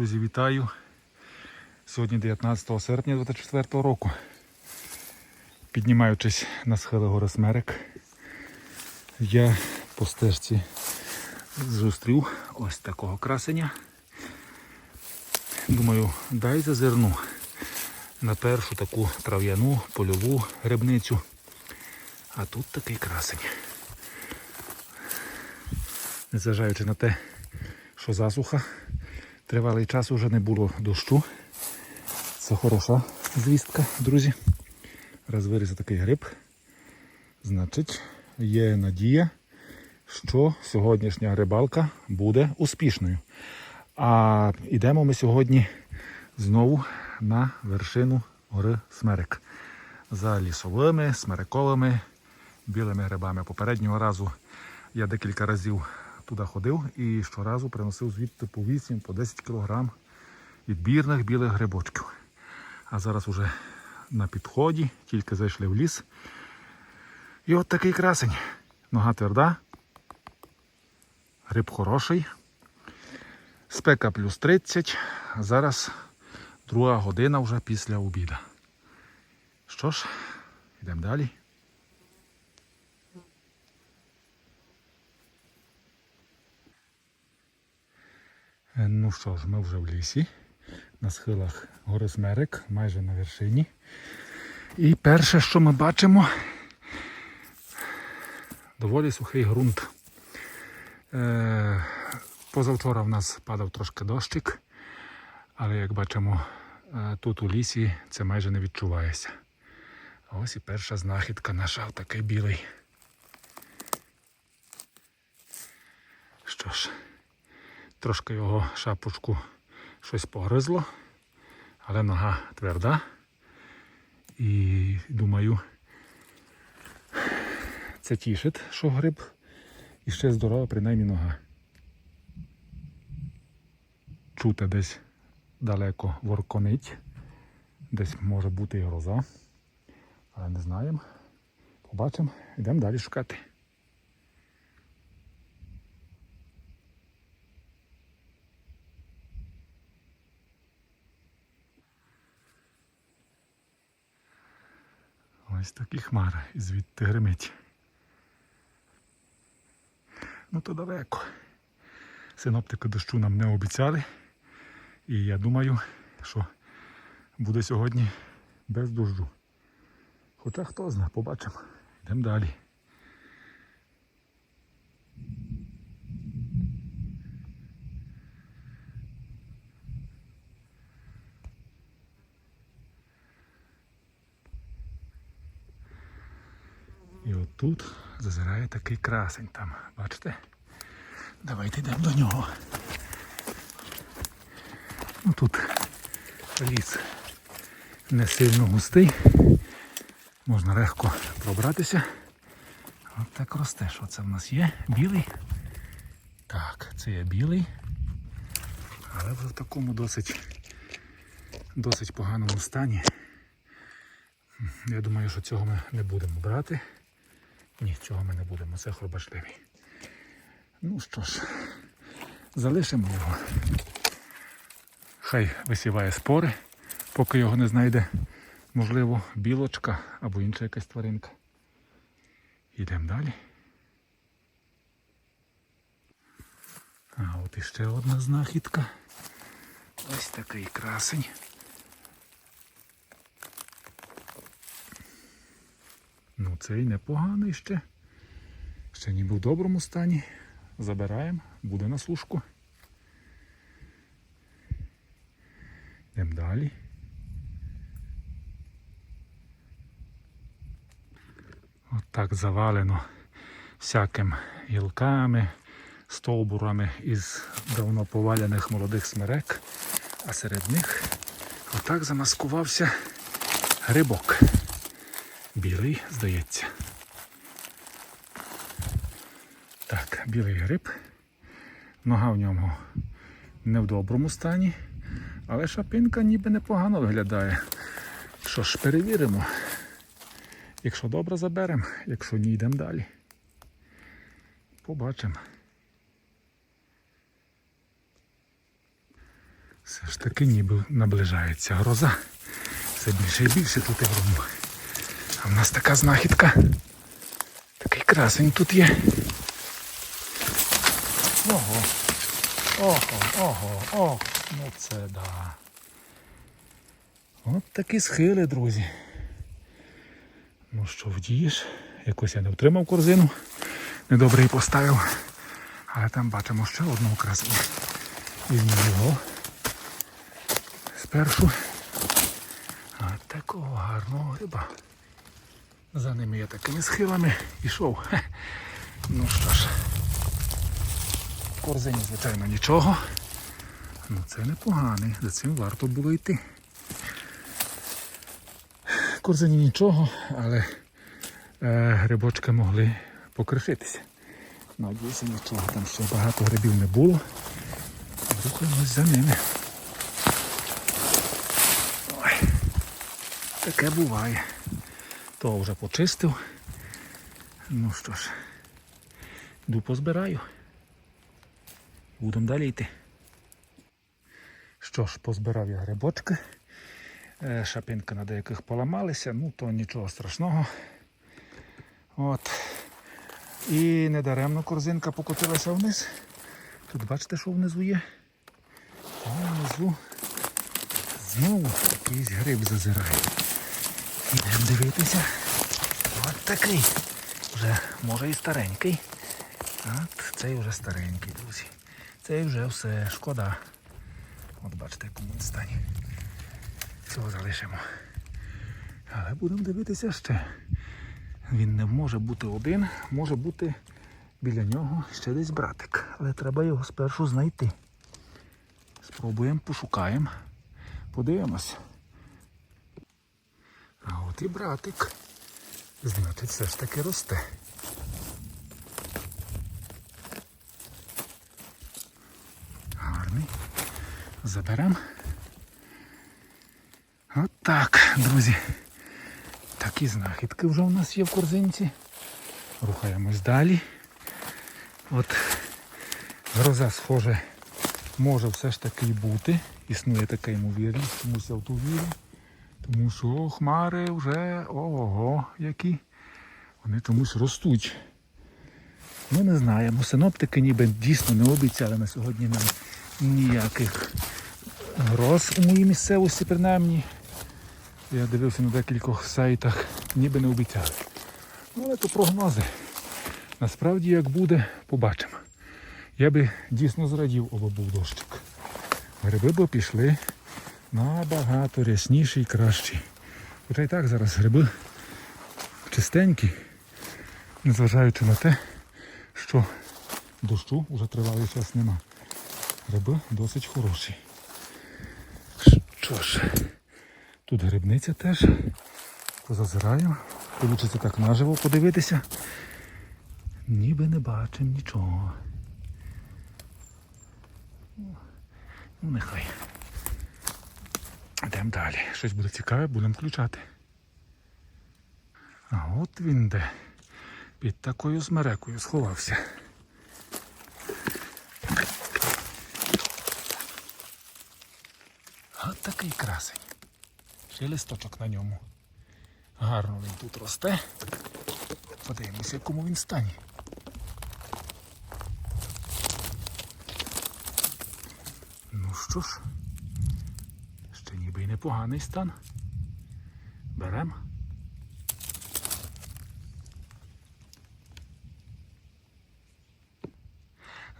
Друзі, вітаю! Сьогодні 19 серпня 2024 року. Піднімаючись на схили гори Смерек, я по стежці зустрів ось такого красення. Думаю, дай зазирну на першу таку трав'яну польову грибницю. А тут такий красень. Незважаючи на те, що засуха, тривалий час уже не було дощу. Це хороша звістка, друзі. Раз виріс такий гриб, значить є надія, що сьогоднішня грибалка буде успішною. А йдемо ми сьогодні знову на вершину гори Смерек. За лісовими, смерековими, білими грибами. Попереднього разу я декілька разів туди ходив і щоразу приносив звідти по 8, по 10 кілограм відбірних білих грибочків. А зараз уже на підході, тільки зайшли в ліс. І от такий красень. Нога тверда. Гриб хороший. Спека плюс 30. Зараз друга година вже після обіда. Що ж, йдемо далі. Ну що ж, ми вже в лісі, на схилах гори Смерек, майже на вершині. І перше, що ми бачимо, доволі сухий ґрунт. Е, позавчора в нас падав трошки дощик, але як бачимо, е, тут у лісі це майже не відчувається. А ось і перша знахідка наша, такий білий. Що ж, трошки його шапочку щось погризло, але нога тверда. І думаю, це тішить, що гриб і ще здорова, принаймні нога. Чути десь далеко ворконить, десь може бути і гроза, але не знаємо. Побачимо, йдемо далі шукати. Ось такі хмара звідти гримить. Ну то далеко. Синоптики дощу нам не обіцяли. І я думаю, що буде сьогодні без дожду. Хоча хто знає, побачимо. Йдемо далі. І отут зазирає такий красень там. Бачите? Давайте йдемо до нього. Ну тут ліс не сильно густий. Можна легко пробратися. От так росте. Що це в нас є? Білий? Так, це є білий. Але в такому досить досить поганому стані. Я думаю, що цього ми не будемо брати. Ні, цього ми не будемо, це хробашливий. Ну що ж, залишимо його. Хай висіває спори, поки його не знайде, можливо, білочка або інша якась тваринка. Йдемо далі. А от іще одна знахідка. Ось такий красень. Ну, цей непоганий ще. Ще ніби в доброму стані. Забираємо, буде на сушку. Йдемо далі. От так завалено всяким гілками, стовбурами із давно поваляних молодих смерек, а серед них отак замаскувався грибок. Білий, здається. Так, білий гриб. Нога в ньому не в доброму стані, але шапинка ніби непогано виглядає. Що ж, перевіримо. Якщо добре заберемо, якщо ні, йдемо далі. Побачимо. Все ж таки ніби наближається гроза. Все більше і більше тут і грому. А в нас така знахідка. Такий красень тут є. Ого. Ого, ого, ого. Ну це да. От такі схили, друзі. Ну що вдієш? Якось я не втримав корзину. Недобре її поставив. Але там бачимо ще одного красення. Візьмемо його. Спершу. А такого гарного гриба. За ними я такими схилами йшов. Ну що ж. В корзині, звичайно, нічого. Ну це непоганий, за цим варто було йти. В корзині нічого, але е, грибочки могли покришитися. Надіюся, нічого там ще багато грибів не було. Рухаємось за ними. Ой, таке буває. Того вже почистив. Ну що ж, йду позбираю. Будемо далі йти. Що ж, позбирав я грибочки. Е, Шапинки на деяких поламалися, ну то нічого страшного. От. І недаремно корзинка покотилася вниз. Тут бачите, що внизу є? А внизу знову якийсь гриб зазирає. Ідемо дивитися. От такий. Вже може і старенький. От цей вже старенький, друзі. Цей вже все, шкода. От бачите, якому він стані. Цього залишимо. Але будемо дивитися ще. Він не може бути один, може бути біля нього ще десь братик. Але треба його спершу знайти. Спробуємо, пошукаємо, подивимось. А от і братик. Значить, все ж таки росте. Гарний. Заберемо. От так, друзі. Такі знахідки вже у нас є в корзинці. Рухаємось далі. От гроза, схоже, може все ж таки бути. Існує така ймовірність, чомусь я в ту вірю. Тому що хмари вже ого, які. Вони чомусь ростуть. Ну не знаємо. Синоптики ніби дійсно не обіцяли на сьогодні нам ніяких гроз у моїй місцевості, принаймні. Я дивився на декількох сайтах, ніби не обіцяли. Ну, але то прогнози. Насправді, як буде, побачимо. Я би дійсно зрадів, аби був дощик. Гриби б пішли набагато рясніші і кращі. Хоча і так зараз гриби чистенькі, незважаючи на те, що дощу вже тривалий час нема. Гриби досить хороші. Що ж, тут грибниця теж. Позазираю. Получиться так наживо подивитися. Ніби не бачимо нічого. Ну, нехай. Йдемо далі. Щось буде цікаве, будемо включати. А от він де. Під такою смерекою сховався. От такий красень. Ще листочок на ньому. Гарно він тут росте. Подивимося, якому він стані. Ну що ж, непоганий стан. Берем.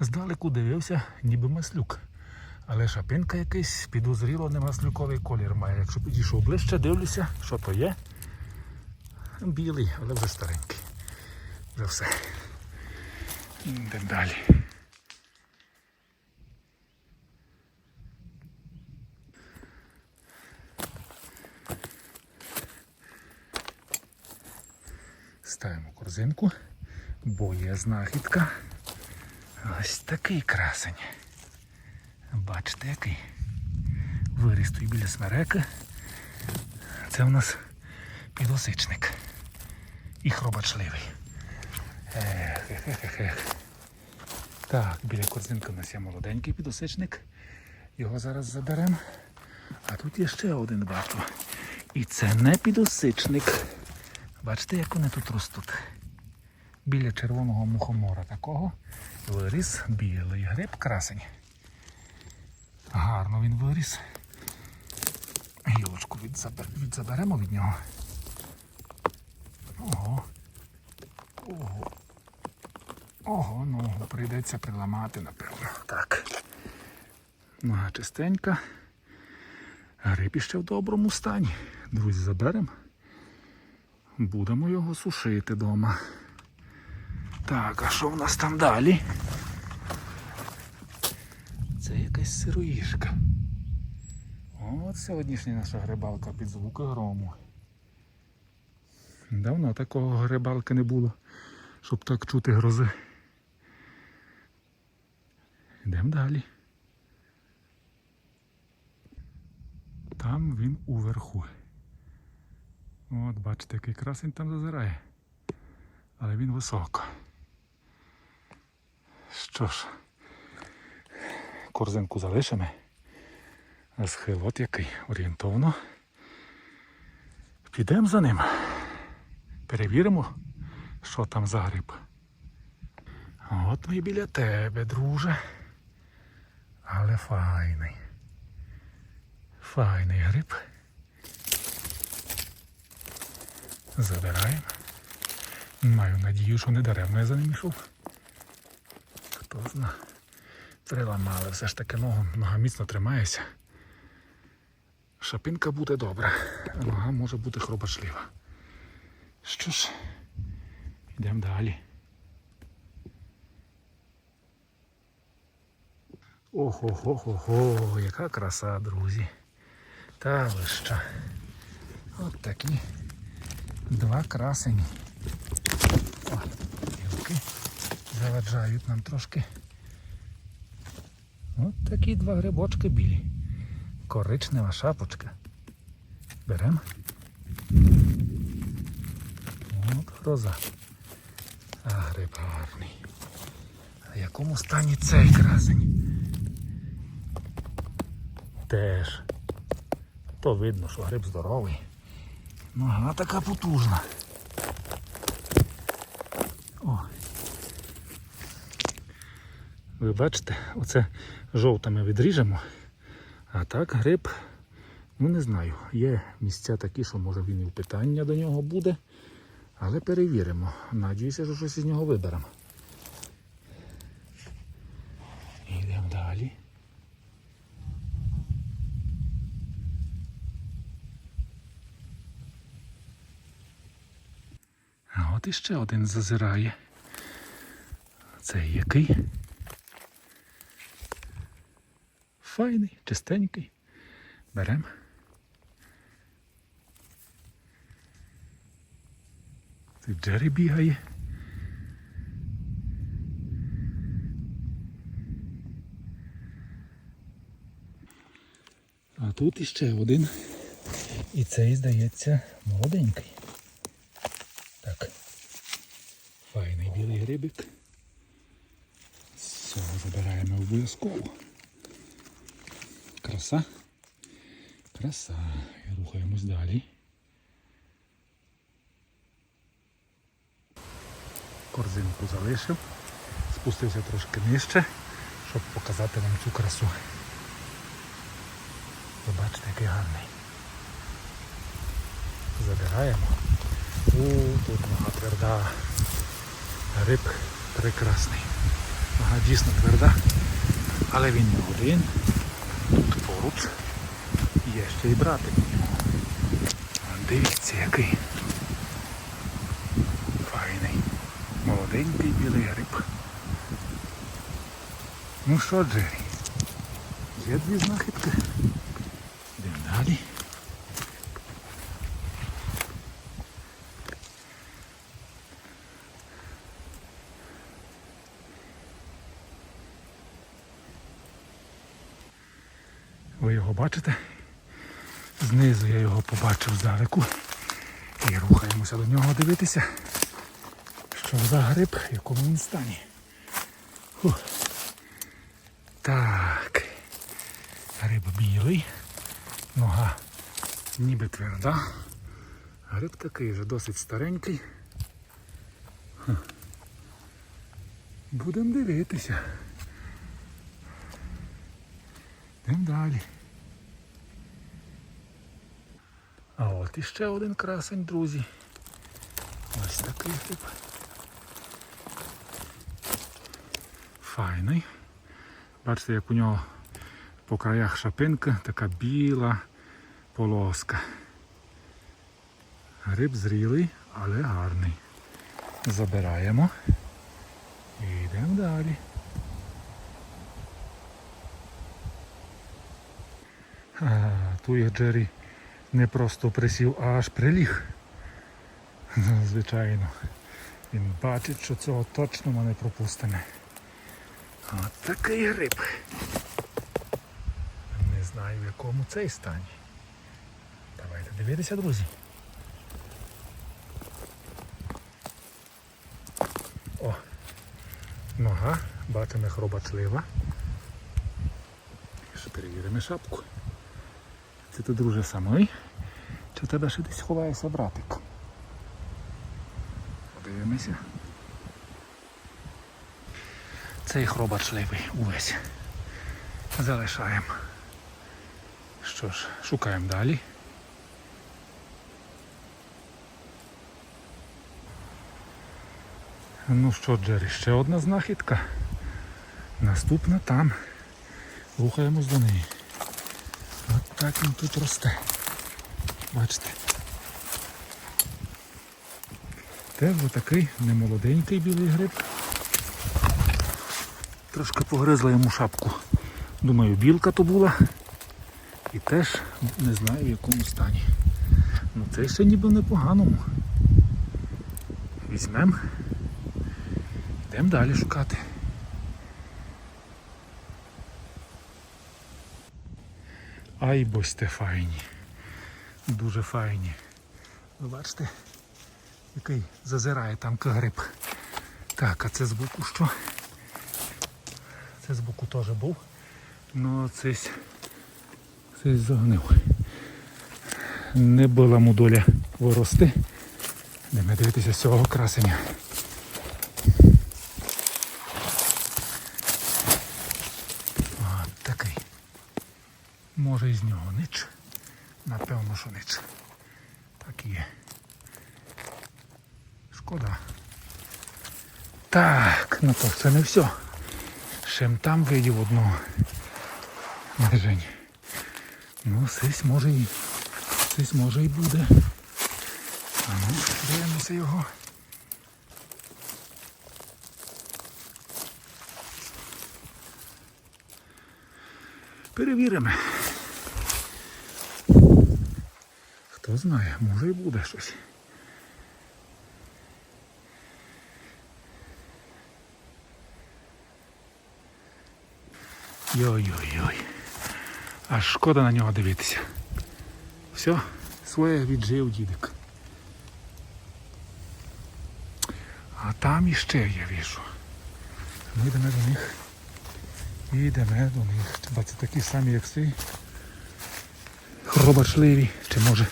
Здалеку дивився, ніби маслюк. Але шапинка якийсь підозріло не маслюковий колір має. Якщо підійшов ближче, дивлюся, що то є. Білий, але вже старенький. Вже все. Йдемо далі. Ставимо корзинку, бо є знахідка. Ось такий красень. Бачите, який. Виріс тут біля смерека. Це у нас підосичник. І хробачливий. Так, біля корзинки у нас є молоденький підосичник. Його зараз заберемо. А тут є ще один бачу. І це не підосичник. Бачите, як вони тут ростуть. Біля червоного мухомора такого виріс білий гриб красень. Гарно він виріс. Гілочку відзабер- відзаберемо від нього. Ого. Ого. Ого, ногу прийдеться приламати, напевно. Так. Нога чистенька. Гриб іще в доброму стані. Друзі, заберемо. Будемо його сушити вдома. Так, а що в нас там далі? Це якась сироїшка. От сьогоднішня наша грибалка під звуки грому. Давно такого грибалки не було, щоб так чути грози. Йдемо далі. Там він уверху. От, бачите, який красень там зазирає. Але він високо. Що ж, корзинку залишимо. А Схил от який орієнтовно. Підемо за ним. Перевіримо, що там за гриб. От ми біля тебе, друже. Але файний. Файний гриб. Забираємо. Маю надію, що не даремно я за ним йшов. Хто зна. Приламали все ж таки ногу, нога міцно тримається. Шапинка буде добра, нога може бути хробачлива. Що ж, йдемо далі. Ого-го-го-го, яка краса, друзі. Та ви що. От такі два красені. О, гілки заваджають нам трошки. От такі два грибочки білі. Коричнева шапочка. Беремо. От гроза. А гриб гарний. А в якому стані цей красень? Теж. То видно, що гриб здоровий. Нога така потужна. О. Ви бачите, оце жовтими відріжемо. А так гриб, ну не знаю, є місця такі, що може він і в питання до нього буде. Але перевіримо. Надіюся, що щось із нього виберемо. Йдемо далі. От іще один зазирає. Цей який? Файний, чистенький. Беремо. Це Джері бігає. А тут іще один. І цей, здається, молоденький. Так. Грибик. Цього забираємо обов'язково. Краса. Краса. І рухаємось далі. Корзинку залишив. Спустився трошки нижче, щоб показати вам цю красу. Ви бачите, який гарний. Забираємо. О, тут нога тверда. Гриб прекрасний. Нога дійсно тверда, але він не один. Тут поруч є ще й братик. Дивіться який. Файний. Молоденький білий гриб. Ну що, Джері? Є дві знахідки. Йдемо далі. Ви його бачите? Знизу я його побачив. І рухаємося до нього дивитися. Що за гриб, в якому він стані. Фух. Так. білий, нога ніби тверда. Гриб такий вже досить старенький. Будемо дивитися. Йдемо далі. А от іще один красень, друзі. Ось такий тип. Файний. Бачите, як у нього по краях шапинка така біла полоска. Гриб зрілий, але гарний. Забираємо і йдемо далі. А, ту є Джері не просто присів, а аж приліг. Ну, Звичайно. Він бачить, що цього точно ми не пропустимо. От такий гриб. Не знаю в якому цей стані. Давайте дивитися, друзі. О, нога, бачимо хробачлива. Ще перевіримо шапку. Ти, друже, самий? Чи в тебе ще десь ховається братик? Подивимося. Цей хробачливий увесь. Залишаємо. Що ж, шукаємо далі. Ну що, Джері, ще одна знахідка. Наступна там. Рухаємось до неї. От так він тут росте. Бачите. Теж такий немолоденький білий гриб. Трошки погризла йому шапку. Думаю, білка то була. І теж не знаю в якому стані. Ну цей ще ніби в непоганому. Візьмемо. Йдемо далі шукати. Ай босьте файні. Дуже файні. Ви бачите, який зазирає там гриб. Так, а це збоку що? Це збоку теж був. Ну цей загнив. Не була му доля вирости. Йдемо дивитися з цього красення. От такий. Може із нього нич. Напевно, що нич. Так є. Шкода. Так, ну то це не все. Ще там видів одного. Лежень. Ну, сись може і. Сись може і буде. А ну, дивимося його. Перевіримо. Хто знає, може і буде щось. Йой-йой-йой. Аж шкода на нього дивитися. Все, своє віджив дідик. А там іще я віжу. Ми йдемо до них. Йдемо до них. Хіба це такі самі, як цей. Хробачливі, чи може.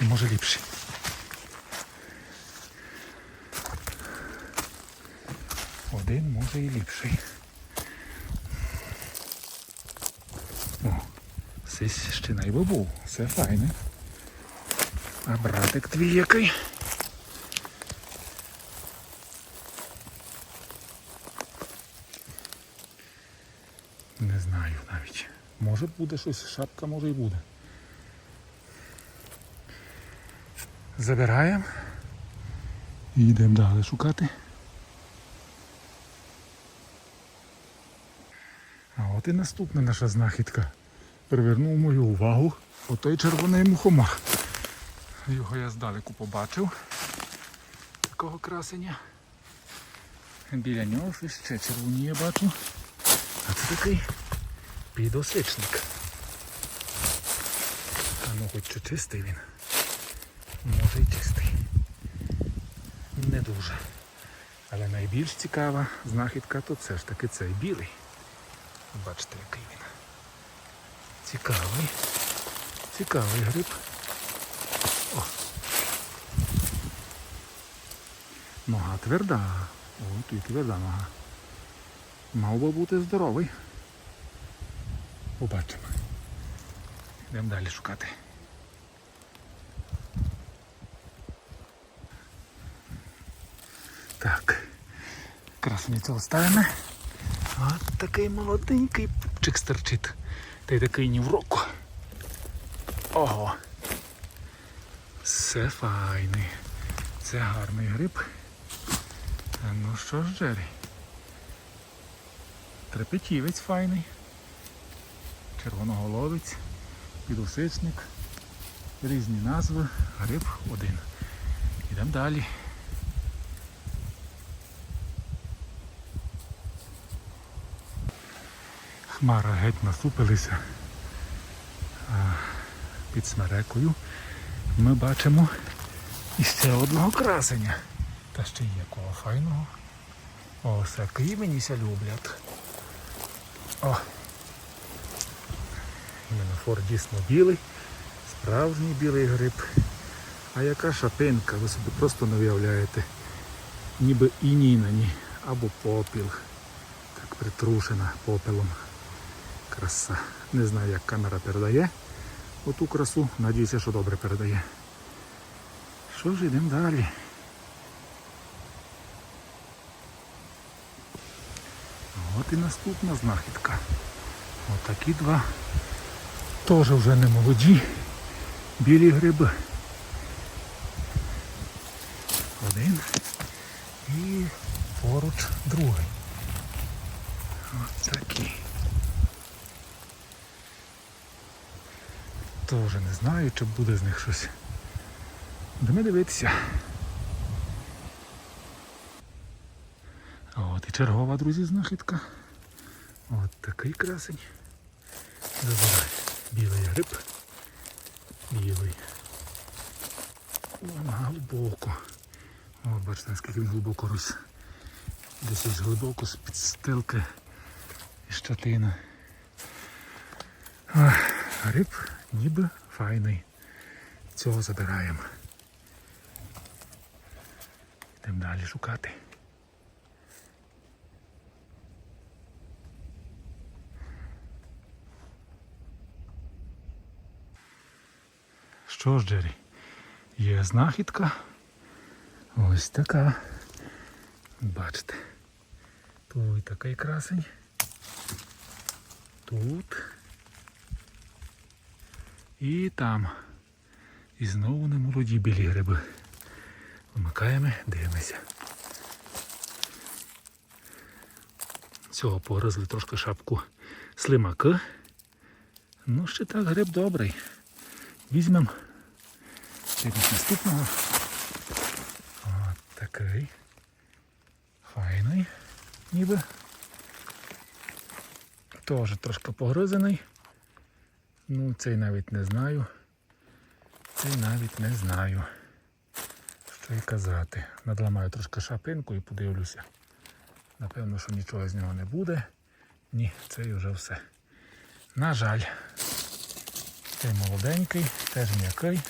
Чи може ліпші. Один може і ліпший. О, сись ще найбо був. Все файне. А братик твій який? Не знаю навіть. Може буде щось, шапка може і буде. Забираємо і йдемо далі шукати. А от і наступна наша знахідка. Привернув мою увагу отой червоний мухомор. Його я здалеку побачив. Такого красення. Біля нього ще червоніє бачу. А це такий підосичник. А ну хоч чи чистий він. Може і чистий. Не дуже. Але найбільш цікава знахідка то це ж таки цей білий. Бачите, який він. Цікавий. Цікавий гриб. О. Нога тверда. О, тут тверда нога. Мав би бути здоровий. Побачимо. Йдемо далі шукати. Так. Красуниця оставимо. От такий молоденький пупчик стерчить. Та й такий ні в року. Ого. Все файний. Це гарний гриб. А ну що ж, Джері? Трепетівець файний. Червоноголовець, підосичник. Різні назви. Гриб один. Йдемо далі. Хмара геть насупилися під смерекою. Ми бачимо іще одного красення. Та ще й якого файного. О, саки меніся люблять. О! Менофор дійсно білий, справжній білий гриб. А яка шапинка, ви собі просто не уявляєте. Ніби іній на ній, або попіл. Так притрушена попелом. Краса. Не знаю, як камера передає оту красу. Надіюся, що добре передає. Що ж, йдемо далі. От і наступна знахідка. Отакі два. Теж вже не молоді. Білі гриби. Один і поруч другий. От такі. Теж не знаю, чи буде з них щось. Будемо дивитися. От і чергова, друзі, знахідка. От такий красень. Забирай. Білий гриб. Білий. Вон глибоко. О, бачите, наскільки він глибоко рос. Десь ось глибоко з під стилки і щатина. Гриб ніби файний. Цього забираємо. Йдемо далі шукати. Що ж, Джері, є знахідка. Ось така. Бачите. Тут такий красень. Тут. І там. І знову не молоді білі гриби. Вмикаємо, дивимося. Цього погризли трошки шапку слимаки. Ну, ще так гриб добрий. Візьмемо якось наступного. От такий. Файний, ніби. Теж трошки погризений. Ну, цей навіть не знаю. Цей навіть не знаю. Що й казати. Надламаю трошки шапинку і подивлюся. Напевно, що нічого з нього не буде. Ні, цей вже все. На жаль. Цей молоденький, теж м'який.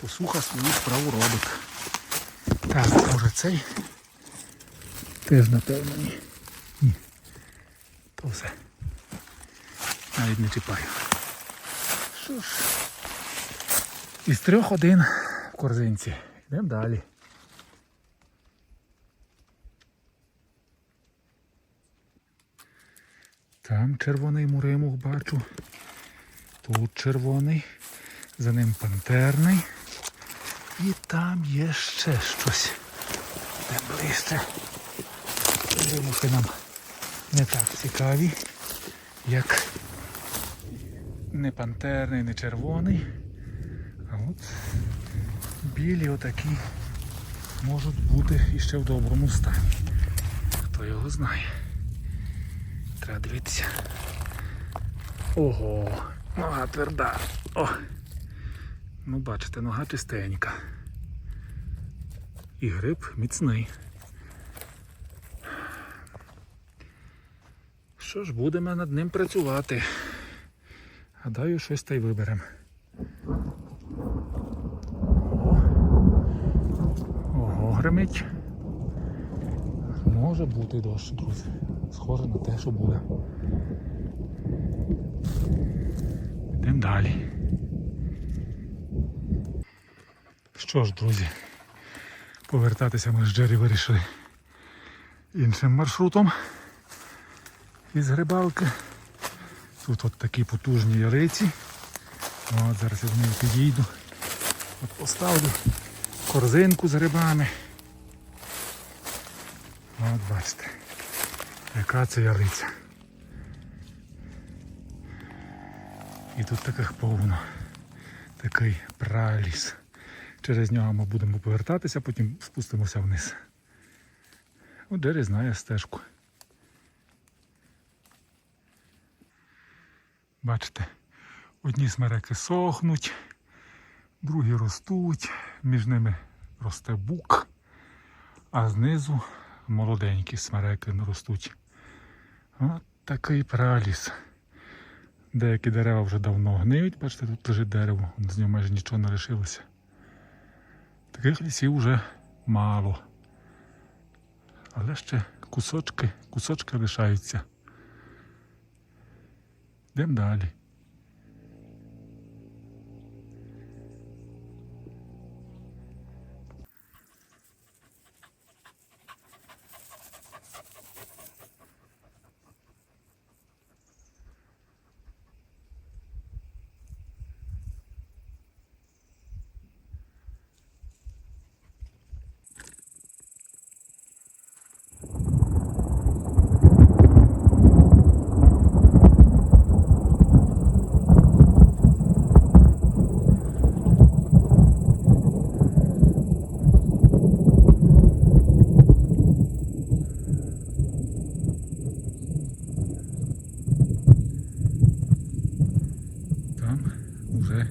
Посуха свою справу робить. Так, може цей. Теж напевно ні. Ні. То все. Навіть не чіпаю. Що ж. Із трьох один в корзинці. Йдемо далі. Там червоний муримух бачу. Тут червоний. За ним пантерний. І там є ще щось. Де ближче. Муримухи нам не так цікаві, як не пантерний, не червоний. Білі отакі можуть бути іще в доброму стані. Хто його знає. Треба дивитися. Ого, нога тверда. О! Ну, бачите, нога чистенька. І гриб міцний. Що ж, будемо над ним працювати. Гадаю, щось та й виберемо. Ого, гримить. Може бути дощ, друзі. Схоже на те, що буде. Йдемо далі. Що ж, друзі, повертатися ми з Джері вирішили іншим маршрутом із грибалки. Тут от такі потужні яриці. От зараз я до неї підійду. От поставлю корзинку з грибами. От бачите, яка це ялиця. І тут таких повно. Такий праліс. Через нього ми будемо повертатися, потім спустимося вниз. От Джері знає стежку. Бачите, одні смереки сохнуть, другі ростуть, між ними росте бук, а знизу молоденькі смереки ростуть. От такий праліс. Деякі дерева вже давно гниють, бачите, тут лежить дерево, з нього майже нічого не лишилося. Таких лісів вже мало. Але ще кусочки, кусочки лишаються. Йдемо далі. Там вже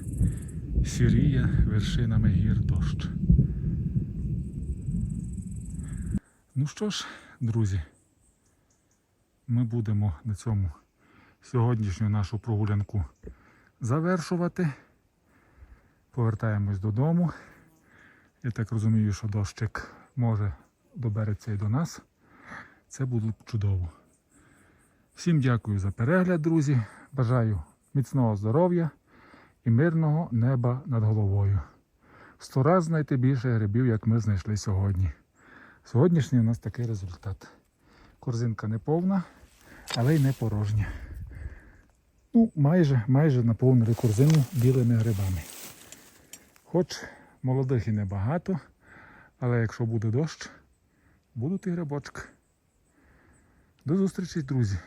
сіріє вершинами гір дощ. Ну що ж, друзі, ми будемо на цьому сьогоднішню нашу прогулянку завершувати. Повертаємось додому. Я так розумію, що дощик може добереться і до нас. Це буде чудово. Всім дякую за перегляд, друзі. Бажаю міцного здоров'я і мирного неба над головою. Сто раз знайти більше грибів, як ми знайшли сьогодні. Сьогоднішній у нас такий результат. Корзинка не повна, але й не порожня. Ну, майже, майже наповнили корзину білими грибами. Хоч молодих і небагато, але якщо буде дощ, будуть і грибочки. До зустрічі, друзі!